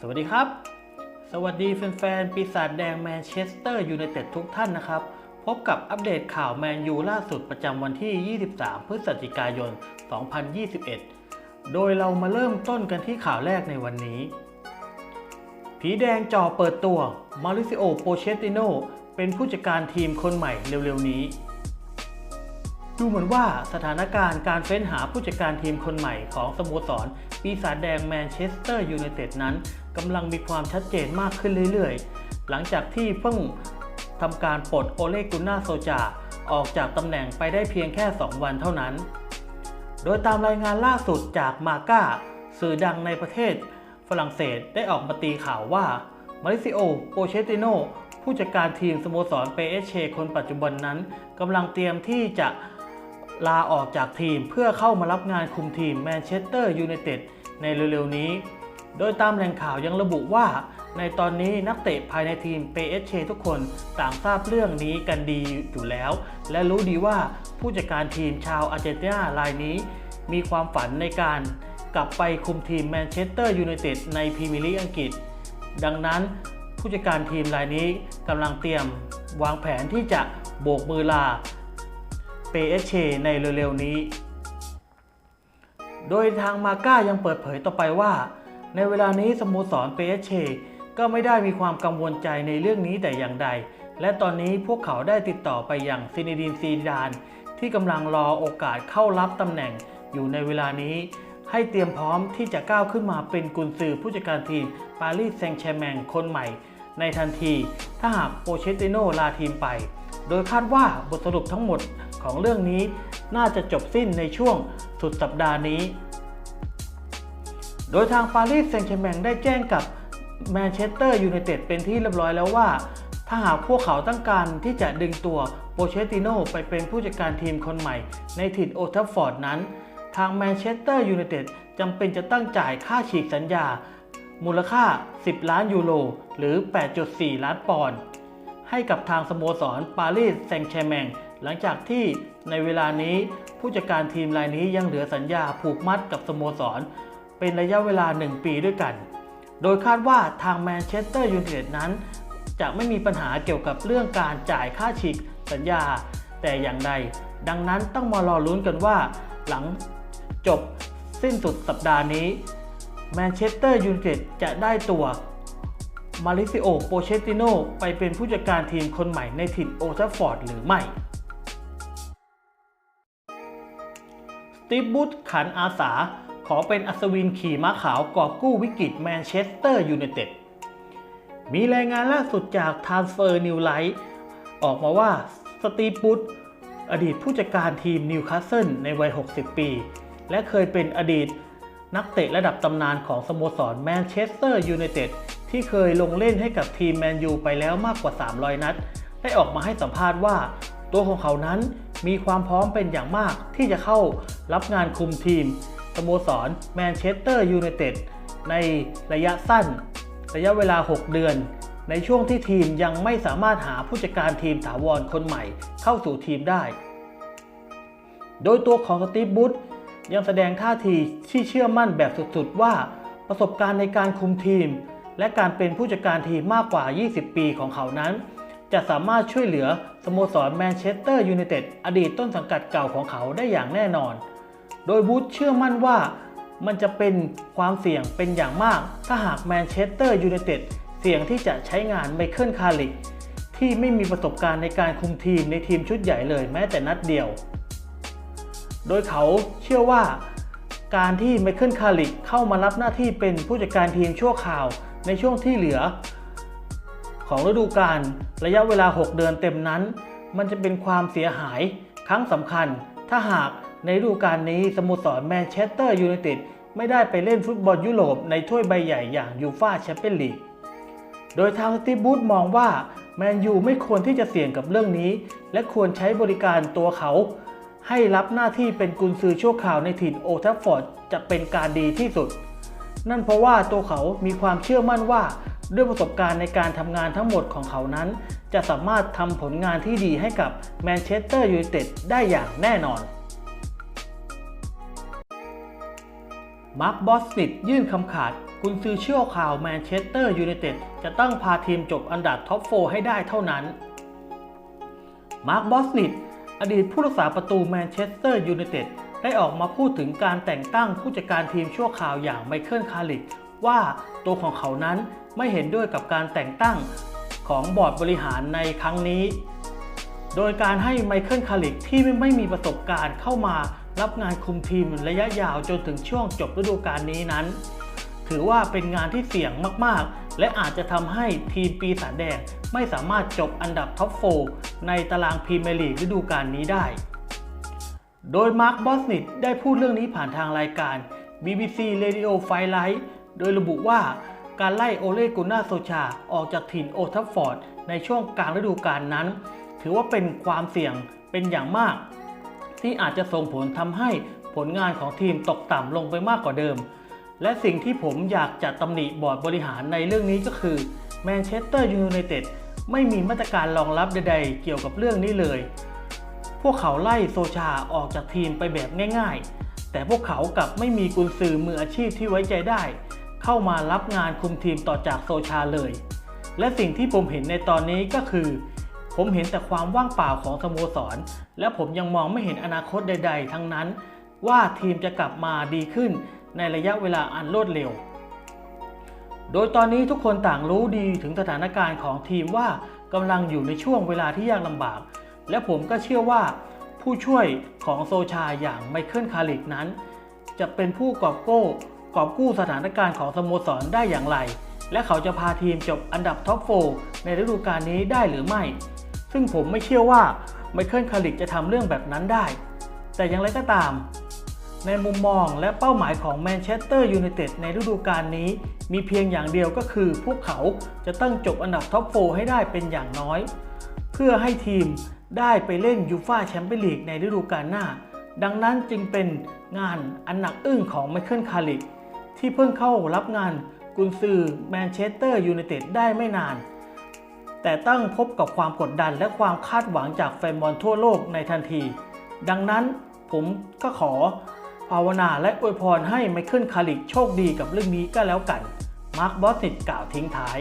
สวัสดีครับ สวัสดีแฟนๆ ปีศาจแดงแมนเชสเตอร์ยูไนเต็ดทุกท่านนะครับ พบกับอัปเดตข่าวแมนยูล่าสุดประจำวันที่ 23 พฤศจิกายน 2021 โดยเรามาเริ่มต้นกันที่ข่าวแรกในวันนี้ ผีแดงจ่อเปิดตัวมาริซิโอ โปเชติโนเป็นผู้จัดการทีมคนใหม่เร็วๆนี้ ดูเหมือนว่าสถานการณ์การเฟ้นหาผู้จัดการทีมคนใหม่ของสโมสร ปีศาจแดงแมนเชสเตอร์ยูไนเต็ดนั้นกำลังมีความชัดเจนมากขึ้นเรื่อยๆ หลังจากที่เพิ่งทำการปลดโอเลกุน่าโซจาออกจากตำแหน่งไปได้เพียงแค่ 2 วันเท่านั้น โดยตามรายงานล่าสุดจากมาก้าสื่อดังในประเทศ ฝรั่งเศสได้ออกมาตีข่าวว่ามาริซิโอ โปเชติโนผู้จัดการทีมสโมสรเปเอเชคนปัจจุบันนั้นกำลังเตรียมที่จะ ลาออกจากทีมเพื่อเข้ามารับงานคุมทีมแมนเชสเตอร์ยูไนเต็ดในเร็วๆนี้ โดยตามแหล่งข่าวยังระบุว่า ในตอนนี้นักเตะภายในทีม PSG ทุกคนต่างทราบเรื่องนี้กันดีอยู่แล้ว และรู้ดีว่าผู้จัดการทีมชาวอาร์เจนตินารายนี้ มีความฝันในการกลับไปคุมทีมแมนเชสเตอร์ยูไนเต็ดในพรีเมียร์ลีกอังกฤษ ดังนั้นผู้จัดการทีมรายนี้กำลังเตรียมวางแผนที่จะโบกมือลา PSG ในเร็วๆนี้ โดยทางมาก้ายังเปิดเผยต่อไปว่า ในเวลานี้สโมสรเปเชก็ไม่ได้มีความกังวลใจในเรื่องนี้แต่อย่างใด และตอนนี้พวกเขาได้ติดต่อไปยังซินิดินซีดาน ที่กำลังรอโอกาสเข้ารับตำแหน่งอยู่ในเวลานี้ ให้เตรียมพร้อมที่จะก้าวขึ้นมาเป็นกุนซือผู้จัดการทีมปารีสแซงต์แชร์แมงคนใหม่ ในทันที ถ้าหากโปเชติโนลาทีมไป โดยคาดว่าบทสรุปทั้งหมด ของเรื่องนี้น่าจะจบสิ้นในช่วงสุดสัปดาห์นี้ โดยทางปารีสแซงต์แชร์แมงได้แจ้งกับแมนเชสเตอร์ยูไนเต็ดเป็นที่เรียบร้อยแล้วว่า ถ้าหากพวกเขาต้องการที่จะดึงตัวโปเชติโนไปเป็นผู้จัดการทีมคนใหม่ ในถิ่นโอทัฟฟอร์ดนั้น ทางแมนเชสเตอร์ยูไนเต็ดจำเป็นจะต้องจ่ายค่าฉีกสัญญา มูลค่า 10 ล้านยูโรหรือ 8.4 ล้านปอนด์ให้กับทางสโมสรปารีสแซงต์แชร์แมง หลังจากที่ในเวลานี้ผู้จัดการทีมรายนี้ยังเหลือสัญญาผูกมัดกับสโมสร เป็นระยะเวลา 1 ปีด้วยกัน โดยคาดว่าทางแมนเชสเตอร์ยูไนเต็ดนั้น จะไม่มีปัญหาเกี่ยวกับเรื่องการจ่ายค่าฉีกสัญญา แต่อย่างใด ดังนั้นต้องมารอลุ้นกันว่า หลังจบสิ้นสุดสัปดาห์นี้แมนเชสเตอร์ยูไนเต็ดจะได้ตัวมาริซิโอ โปเชติโน ไปเป็นผู้จัดการทีมคนใหม่ในถิ่นโอทัฟฟอร์ดหรือไม่ ตีฟบูธขันอาสา ขอเป็นอัศวินขี่ม้าขาวกอบกู้วิกฤตแมนเชสเตอร์ยูไนเต็ด มีรายงานล่าสุดจาก Transfer New Light ออกมาว่าสตีฟบูธอดีตผู้จัดการทีมนิวคาสเซิลในวัย 60 ปี และเคยเป็นอดีตนักเตะระดับตำนานของสโมสรแมนเชสเตอร์ยูไนเต็ดที่เคยลงเล่นให้กับทีมแมนยูไปแล้วมากกว่า 300 นัด ได้ออกมาให้สัมภาษณ์ว่า ตัวของเขานั้น มีความพร้อมเป็นอย่างมากที่จะเข้ารับงานคุมทีมสโมสรแมนเชสเตอร์ยูไนเต็ดในระยะสั้น ระยะเวลา 6 เดือน ในช่วงที่ทีมยังไม่สามารถหาผู้จัดการทีมถาวรคนใหม่เข้าสู่ทีมได้ โดยตัวของสตีฟบูธยังแสดงท่าทีที่เชื่อมั่นแบบสุดๆ ว่าประสบการณ์ในการคุมทีม และการเป็นผู้จัดการทีมมากกว่า 20 ปีของเขานั้น จะสามารถช่วยเหลือสโมสรแมนเชสเตอร์ยูไนเต็ดอดีตต้นสังกัดเก่าของเขาได้อย่างแน่นอน โดยบูธเชื่อมั่นว่ามันจะเป็นความเสี่ยงเป็นอย่างมาก ถ้าหากแมนเชสเตอร์ยูไนเต็ดเสี่ยงที่จะใช้งานไมเคิลคาริกที่ไม่มีประสบการณ์ในการคุมทีมในทีมชุดใหญ่เลยแม้แต่นัดเดียว โดยเขาเชื่อว่า การที่ไมเคิลคาริกเข้ามารับหน้าที่เป็นผู้จัดการทีมชั่วคราวในช่วงที่เหลือ ของฤดูกาลระยะเวลา 6 เดือนเต็มนั้น มันจะเป็นความเสียหายครั้งสำคัญ ถ้าหากในฤดูกาลนี้สโมสรแมนเชสเตอร์ยูไนเต็ดไม่ได้ไปเล่นฟุตบอลยุโรปในถ้วยใบใหญ่อย่างยูฟ่าแชมเปี้ยนลีก โดยทางสตีบูธมองว่าแมนยูไม่ควรที่จะเสี่ยงกับเรื่องนี้ และควรใช้บริการตัวเขา ให้รับหน้าที่เป็นกุนซือชั่วคราวในถิ่นโอทัฟฟอร์ดจะเป็นการดีที่สุด นั่นเพราะว่าตัวเขามีความเชื่อมั่นว่า ด้วยประสบการณ์ในการทำงานทั้งหมดของเขานั้น จะสามารถทำผลงานที่ดีให้กับแมนเชสเตอร์ยูไนเต็ดได้อย่างแน่นอนมาร์คบอสนิตยื่นคำขาดกุนซือเชี่ยวข่าวแมนเชสเตอร์ยูไนเต็ดจะต้องพาทีมจบอันดับท็อปโฟให้ได้เท่านั้น มาร์คบอสนิตอดีตผู้รักษาประตูแมนเชสเตอร์ยูไนเต็ดได้ออกมาพูดถึงการแต่งตั้งผู้จัดการทีมชั่วคราวอย่างไมเคิลคาริกว่าตัวของเขานั้น ไม่เห็นด้วยกับการแต่งตั้งของบอร์ดบริหารในครั้งนี้ โดยการให้ไมเคิลคาริกที่ไม่มีประสบการณ์เข้ามารับงานคุมทีมระยะยาวจนถึงช่วงจบฤดูกาลนี้นั้น ถือว่าเป็นงานที่เสี่ยงมากๆ และอาจจะทำให้ทีมปีศาจแดงไม่สามารถจบอันดับท็อป4ในตารางพรีเมียร์ลีกฤดูกาลนี้ได้ โดยมาร์ค บอสนิตได้พูดเรื่องนี้ผ่านทางรายการ BBC Radio f i r e l i g h t โดยระบุว่า การไล่โอเลกุน่าโซชาออกจากถิ่นโอทัฟฟอร์ดในช่วงกลางฤดูกาลนั้น ถือว่าเป็นความเสี่ยงเป็นอย่างมาก ที่อาจจะส่งผลทำให้ผลงานของทีมตกต่ำลงไปมากกว่าเดิม และสิ่งที่ผมอยากจะตำหนิบอร์ดบริหารในเรื่องนี้ก็คือแมนเชสเตอร์ยูไนเต็ดไม่มีมาตรการรองรับใดๆ เกี่ยวกับเรื่องนี้เลย พวกเขาไล่โซชาออกจากทีมไปแบบง่าย ๆ แต่พวกเขากลับไม่มีกุนซือมืออาชีพที่ไว้ใจได้ เข้ามารับงานคุมทีมต่อจากโซชาเลย และสิ่งที่ผมเห็นในตอนนี้ก็คือ ผมเห็นแต่ความว่างเปล่าของสโมสร และผมยังมองไม่เห็นอนาคตใด ๆ ทั้งนั้น ว่าทีมจะกลับมาดีขึ้นในระยะเวลาอันรวดเร็ว โดยตอนนี้ทุกคนต่างรู้ดีถึงสถานการณ์ของทีมว่ากำลังอยู่ในช่วงเวลาที่ยากลำบาก และผมก็เชื่อว่า ผู้ช่วยของโซชาอย่างไมเคิลคาริกนั้น จะเป็นผู้กอบโก้ กอบกู้สถานการณ์ของสโมสรได้อย่างไร และเขาจะพาทีมจบอันดับท็อปโฟในฤดูกาลนี้ได้หรือไม่ ซึ่งผมไม่เชื่อว่าไมเคิลคาริกจะทำเรื่องแบบนั้นได้ แต่อย่างไรก็ตาม ในมุมมองและเป้าหมายของแมนเชสเตอร์ยูไนเต็ดในฤดูกาลนี้ มีเพียงอย่างเดียวก็คือ พวกเขาจะต้องจบอันดับท็อปโฟให้ได้เป็นอย่างน้อย เพื่อให้ทีมได้ไปเล่นยูฟาแชมเปี้ยนลีกในฤดูกาลหน้า ดังนั้นจึงเป็นงานอันหนักอึ้งของไมเคิลคาริก ที่เพิ่งเข้ารับงานกุนซือแมนเชสเตอร์ยูไนเต็ดได้ไม่นาน แต่ต้องพบกับความกดดันและความคาดหวังจากแฟนบอลทั่วโลกในทันที ดังนั้นผมก็ขอภาวนาและอวยพรให้ไมเคิลคาริกโชคดีกับเรื่องนี้ก็แล้วกัน มาร์คบอสติดกล่าวทิ้งท้าย